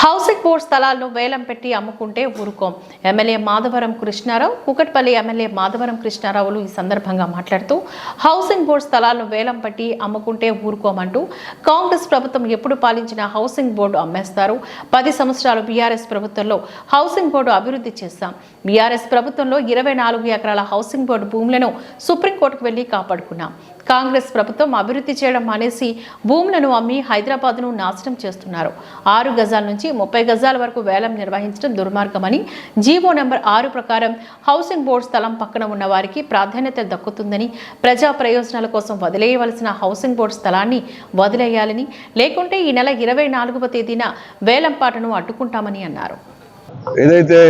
how housing board స్థలాలను వేలం పెట్టి అమ్ముకుంటే ఊరుకోం. ఎమ్మెల్యే మాధవరం కృష్ణారావు కూకట్పల్లి ఎమ్మెల్యే మాధవరం కృష్ణారావులు ఈ సందర్భంగా మాట్లాడుతూ హౌసింగ్ బోర్డు స్థలాలను వేలం పెట్టి అమ్ముకుంటే ఊరుకోమంటూ కాంగ్రెస్ ప్రభుత్వం ఎప్పుడు పాలించిన హౌసింగ్ బోర్డు అమ్మేస్తారు. పది సంవత్సరాలు బీఆర్ఎస్ ప్రభుత్వంలో హౌసింగ్ బోర్డు అభివృద్ధి చేశాం. బీఆర్ఎస్ ప్రభుత్వంలో ఇరవై నాలుగు ఎకరాల హౌసింగ్ బోర్డు భూములను సుప్రీంకోర్టుకు వెళ్ళి కాపాడుకున్నాం. కాంగ్రెస్ ప్రభుత్వం అభివృద్ధి చేయడం మానేసి భూములను అమ్మి హైదరాబాద్ను నాశనం చేస్తున్నారు. ఆరు గజాల నుంచి ముప్పై గజాల వరకు వేలం నిర్వహించడం దుర్మార్గమని జీవో నెంబర్ ఆరు ప్రకారం హౌసింగ్ బోర్డు స్థలం పక్కన ఉన్న వారికి ప్రాధాన్యత దక్కుతుందని ప్రజా ప్రయోజనాల కోసం వదిలేయవలసిన హౌసింగ్ బోర్డు స్థలాన్ని వదిలేయాలని లేకుంటే ఈ నెల ఇరవై నాలుగవ తేదీన వేలంపాటను అడ్డుకుంటామని అన్నారు. ఏదైతే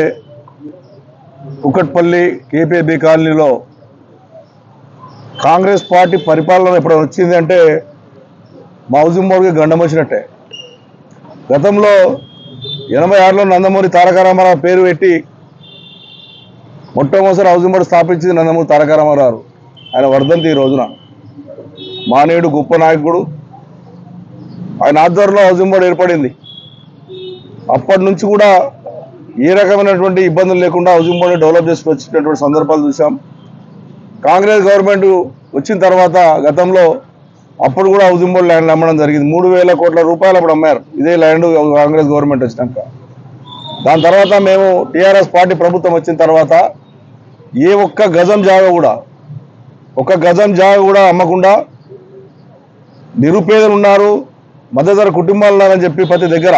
కుకట్పల్లి కేపీబీ కాలనీలో కాంగ్రెస్ పార్టీ పరిపాలన ఎప్పుడు వచ్చిందంటే మా హౌసింగ్ బోర్డుకి గండం వచ్చినట్టే. గతంలో ఎనభై ఆరులో నందమూరి తారక రామారావు పేరు పెట్టి మొట్టమొదటిసారి హౌసింగ్ బోర్డు స్థాపించింది నందమూరి తారక రామారావు ఆయన వర్ధంతి ఈ రోజున. మానేయుడు గొప్ప నాయకుడు. ఆయన ఆధ్వర్యంలో హౌసింగ్ బోర్డు ఏర్పడింది. అప్పటి నుంచి కూడా ఏ రకమైనటువంటి ఇబ్బందులు లేకుండా హౌసింగ్ బోర్డు డెవలప్ చేసుకు వచ్చినటువంటి సందర్భాలు చూసాం కాంగ్రెస్ గవర్నమెంట్ వచ్చిన తర్వాత గతంలో అప్పుడు కూడా హౌసింగ్ బోర్డు ల్యాండ్ అమ్మడం జరిగింది. మూడు వేల కోట్ల రూపాయలు అప్పుడు అమ్మారు. ఇదే ల్యాండ్ కాంగ్రెస్ గవర్నమెంట్ వచ్చినాక. దాని తర్వాత మేము టీఆర్ఎస్ పార్టీ ప్రభుత్వం వచ్చిన తర్వాత ఏ ఒక్క గజం జాగ కూడా ఒక గజం జాగ కూడా అమ్మకుండా నిరుపేదలు ఉన్నారు మధ్యతర కుటుంబాలు ఉన్నారని చెప్పి ప్రతి దగ్గర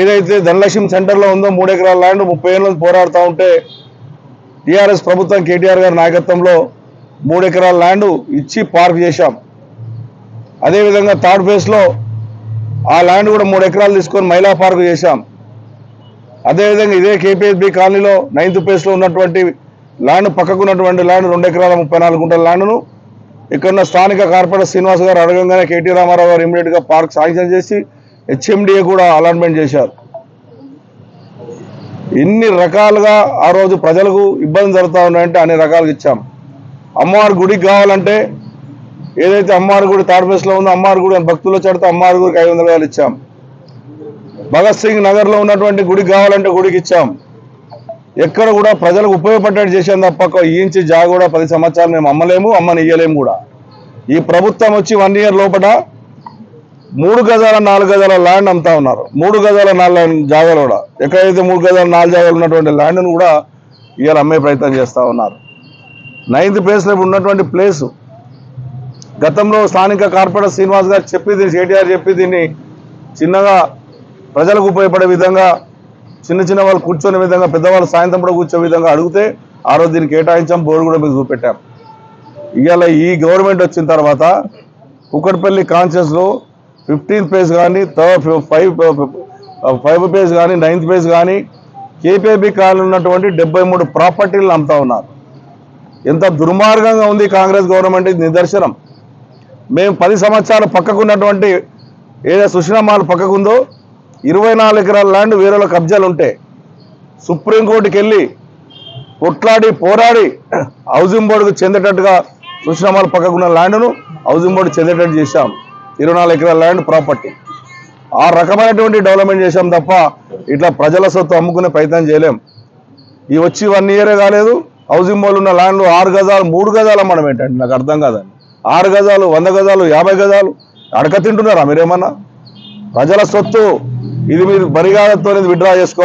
ఏదైతే ధనలక్ష్మి సెంటర్లో ఉందో మూడు ఎకరాల ల్యాండ్ ముప్పై ఏళ్ళ పోరాడుతూ ఉంటే టీఆర్ఎస్ ప్రభుత్వం కేటీఆర్ గారి నాయకత్వంలో మూడు ఎకరాల ల్యాండ్ ఇచ్చి పార్క్ చేశాం. అదేవిధంగా థర్డ్ ఫేజ్లో ఆ ల్యాండ్ కూడా మూడు ఎకరాలు తీసుకొని మహిళా పార్క్ చేశాం. అదేవిధంగా ఇదే కేపీఎస్బి కాలనీలో నైన్త్ ప్లేస్లో ఉన్నటువంటి ల్యాండ్ పక్కకు ఉన్నటువంటి ల్యాండ్ రెండు ఎకరాల ముప్పై నాలుగు గుంటల ల్యాండ్ను ఇక్కడున్న స్థానిక కార్పొరేటర్ శ్రీనివాస్ గారు అడగంగానే కేటీ రామారావు గారు ఇమీడియట్గా పార్క్ శాంక్షన్ చేసి హెచ్ఎండిఏ కూడా అలాట్మెంట్ చేశారు. ఎన్ని రకాలుగా ఆ రోజు ప్రజలకు ఇబ్బంది జరుగుతూ ఉన్నాయంటే అన్ని రకాలుగా ఇచ్చాం. అమ్మవారి గుడికి కావాలంటే ఏదైతే అమ్మవారి గుడి థర్డ్ ఉందో అమ్మవారి గుడి అని భక్తులు చేడితే అమ్మవారి గుడికి ఐదు వందల వేలు ఇచ్చాం. భగత్ సింగ్ నగర్లో ఉన్నటువంటి గుడికి కావాలంటే గుడికి ఇచ్చాం. ఎక్కడ కూడా ప్రజలకు ఉపయోగపడేట్టు చేసాం తప్ప ఒక ఈ జాగ కూడా పది సంవత్సరాలు మేము అమ్మలేము అమ్మని ఇయ్యలేము కూడా. ఈ ప్రభుత్వం వచ్చి వన్ ఇయర్ లోపల మూడు గజాల నాలుగు గజాల ల్యాండ్ అమ్ముతా ఉన్నారు. మూడు గజాల నాలుగు జాగాలు కూడా. ఎక్కడైతే మూడు గజాల నాలుగు జాగాలు ఉన్నటువంటి ల్యాండ్ను కూడా ఇవాళ అమ్మే ప్రయత్నం చేస్తూ ఉన్నారు. నైన్త్ ప్లేస్లో ఇప్పుడు ఉన్నటువంటి ప్లేసు. గతంలో స్థానిక కార్పొరేటర్ శ్రీనివాస్ గారు చెప్పి దీన్ని కేటీఆర్ చెప్పి దీన్ని చిన్నగా ప్రజలకు ఉపయోగపడే విధంగా చిన్న చిన్న వాళ్ళు కూర్చొనే విధంగా పెద్దవాళ్ళు సాయంత్రం కూడా కూర్చో విధంగా అడిగితే ఆ రోజు దీన్ని కేటాయించాం బోర్డు కూడా మీకు చూపెట్టాం. ఇవాళ ఈ గవర్నమెంట్ వచ్చిన తర్వాత కుక్కడపల్లి కాన్షియస్లో ఫిఫ్టీన్త్ పేజ్ కానీ థర్డ్ ఫైవ్ ఫైవ్ పేజ్ కానీ నైన్త్ పేజ్ కానీ కేపీబీ కాలంలో ఉన్నటువంటి డెబ్బై మూడు ప్రాపర్టీలు అమ్ముతా ఉన్నారు. ఎంత దుర్మార్గంగా ఉంది కాంగ్రెస్ గవర్నమెంట్ నిదర్శనం. మేము పది సంవత్సరాలు పక్కకున్నటువంటి ఏదో సుషినామాలు పక్కకుందో ఇరవై నాలుగు ఎకరాల ల్యాండ్ వేరే కబ్జాలు ఉంటే సుప్రీంకోర్టుకి వెళ్ళి కొట్లాడి పోరాడి హౌసింగ్ బోర్డుకు చెందేటట్టుగా సుషినామాలు పక్కకున్న ల్యాండ్ను హౌసింగ్ బోర్డు చెందేటట్టు చేశాం. ఇరవై నాలుగు ఎకరాల ల్యాండ్ ప్రాపర్టీ ఆ రకమైనటువంటి డెవలప్మెంట్ చేశాం తప్ప ఇట్లా ప్రజల సొత్తు అమ్ముకునే ప్రయత్నం చేయలేం. ఈ వచ్చి వన్ ఇయరే కాలేదు. హౌసింగ్ బోర్డు ఉన్న ల్యాండ్లు ఆరు గజాలు మూడు గజాలు మనం ఏంటంటే నాకు అర్థం కాదండి. ఆరు గజాలు వంద గజాలు యాభై గజాలు. అడక తింటున్నారా మీరేమన్నా? ప్రజల సొత్తు. ఇది మీరు బరిగాలతో విడ్డ్రా చేసుకో